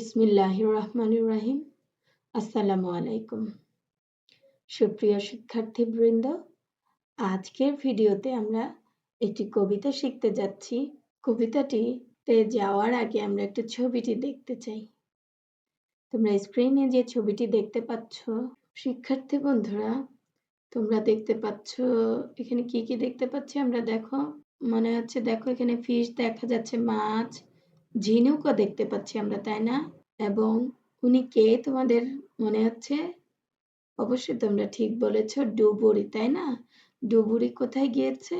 বিসমিল্লাহির রহমানির রাহিম আসসালামু আলাইকুম সুপ্রিয় শিক্ষার্থীবৃন্দ, আজকের ভিডিওতে আমরা একটি কবিতা শিখতে যাচ্ছি। কবিতাটিতে যাওয়ার আগে আমরা একটু ছবিটি দেখতে চাই। তোমরা স্ক্রিনে যে ছবিটি দেখতে পাচ্ছ, শিক্ষার্থী বন্ধুরা, তোমরা দেখতে পাচ্ছ, এখানে কি কি দেখতে পাচ্ছি আমরা? দেখো, মনে হচ্ছে দেখো এখানে ফিশ দেখা যাচ্ছে, মাছ ঝিনুকও দেখতে পাচ্ছি আমরা, তাই না? এবং উনি কে তোমাদের মনে হচ্ছে? অবশ্যই তোমরা ঠিক বলেছ, ডুবুরি, তাই না? ডুবুরি কোথায় গিয়েছে?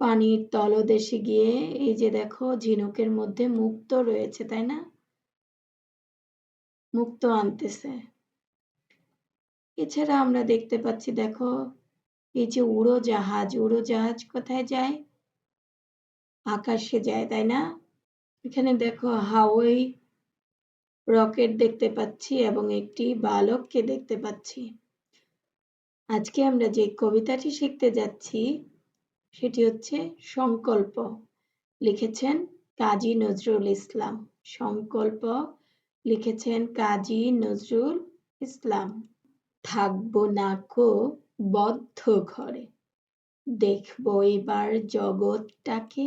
পানির তলদেশে গিয়ে এই যে দেখো ঝিনুকের মধ্যে মুক্ত রয়েছে, তাই না? মুক্ত আনতেছে। এছাড়া আমরা দেখতে পাচ্ছি, দেখো, এই যে উড়োজাহাজ উড়োজাহাজ কোথায় যায়? আকাশে যায়, তাই না? এখানে দেখো হাওয়াই রকেট দেখতে পাচ্ছি এবং একটি বালককে দেখতে পাচ্ছি। আজকে আমরা যে কবিতাটি শিখতে যাচ্ছি, সেটি হচ্ছে সংকল্প। লিখেছেন কাজী নজরুল ইসলাম। সংকল্প লিখেছেন কাজী নজরুল ইসলাম। থাকব না কো বদ্ধ ঘরে। দেখব এবার জগৎটাকে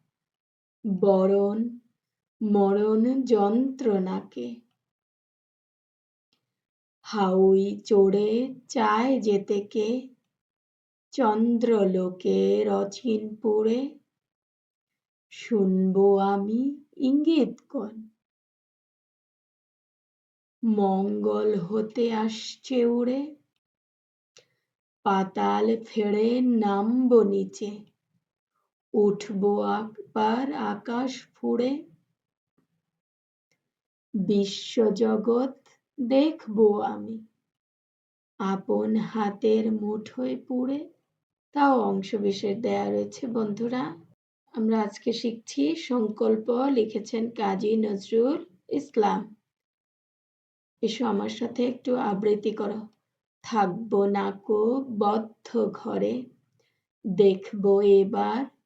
বরণ, মরণ যন্ত্রণাকে। হাউই চড়ে চায় যেতে কে চন্দ্রলোকে রচিনপুরে শুনব আমি ইঙ্গিত কন মঙ্গল হতে আসছে উড়ে, পাতাল ফেড়ে নামবো নিচে। উঠবো একবার আকাশ ফুঁড়ে। বিশ্বজগৎ দেখব আমি। আপন হাতের মুঠোয় পুড়ে। তাও অংশবিশেষ দেয়া রয়েছে, বন্ধুরা। আমরা আজকে শিখছি সংকল্প লিখেছেন কাজী নজরুল ইসলাম। এসো আমার সাথে একটু আবৃত্তি করো। থাকব নাকো বদ্ধ ঘরে। দেখব এবার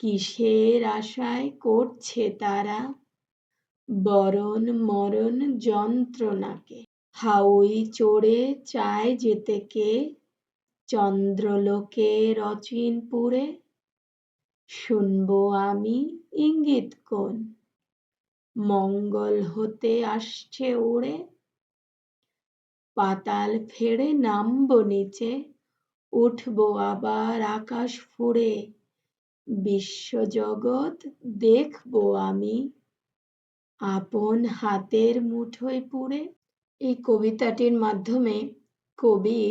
কিসের আশায় করছে তারা? বরণ মরণ যন্ত্রণাকে। হাউই চড়ে চায় যেতে কে? চন্দ্রলোকে রচিনপুরে। শুনব আমি ইঙ্গিত কোন? মঙ্গল হতে আসছে ওড়ে। পাতাল ফেড়ে নামবো নিচে। উঠবো আবার আকাশ ফুড়ে। বিশ্বজগৎ দেখব আমি। আপন হাতের মুঠোয় পুড়ে এই কবিতাটির মাধ্যমে কবি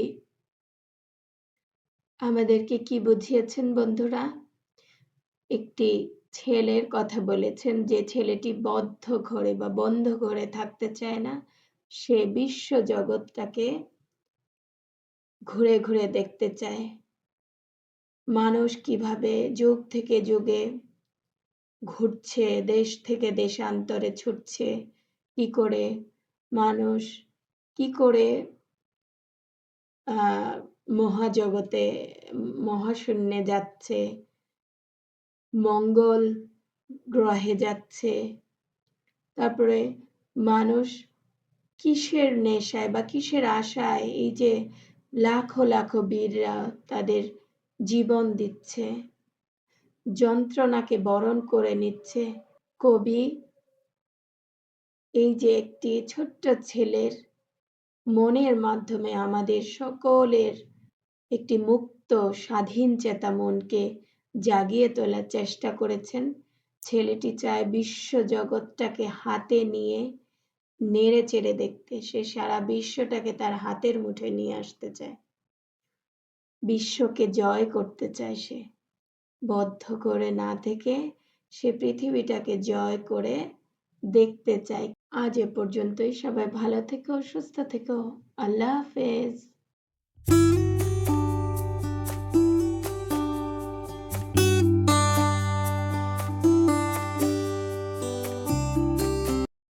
আমাদেরকে কি বুঝিয়েছেন বন্ধুরা? একটি ছেলের কথা বলেছেন, যে ছেলেটি বদ্ধ ঘরে বা বন্ধ ঘরে থাকতে চায় না। সে বিশ্ব জগৎটাকে ঘুরে ঘুরে দেখতে চায়। মানুষ কীভাবে যুগ থেকে যুগে ঘুরছে, দেশ থেকে দেশান্তরে ছুটছে, কি করে মানুষ, কি করে মহাজগতে, মহাশূন্যে যাচ্ছে, মঙ্গল গ্রহে যাচ্ছে। তারপরে মানুষ কিসের নেশায় বা কিসের আশায়, এই যে লাখো লাখো বীররা তাদের জীবন দিচ্ছে। যন্ত্রণাকে বরণ করে নিচ্ছে। কবি, এই যে একটি ছোট্ট ছেলের মনের মাধ্যমে আমাদের সকলের একটি মুক্ত, স্বাধীন চেতা মনকে জাগিয়ে তোলার চেষ্টা করেছেন, ছেলেটি চায় বিশ্ব জগৎটাকে হাতে নিয়ে নেড়ে চেড়ে দেখতে। সে সারা বিশ্বটাকে তার হাতের মুঠে নিয়ে আসতে চায়। বিশ্বকে জয় করতে চায় সে। বদ্ধ করে না থেকে সে পৃথিবীটাকে জয় করে দেখতে চায়। আজ এ পর্যন্তই। সবাই ভালো থেকো, সুস্থ থেকো। আল্লাহ হাফেজ।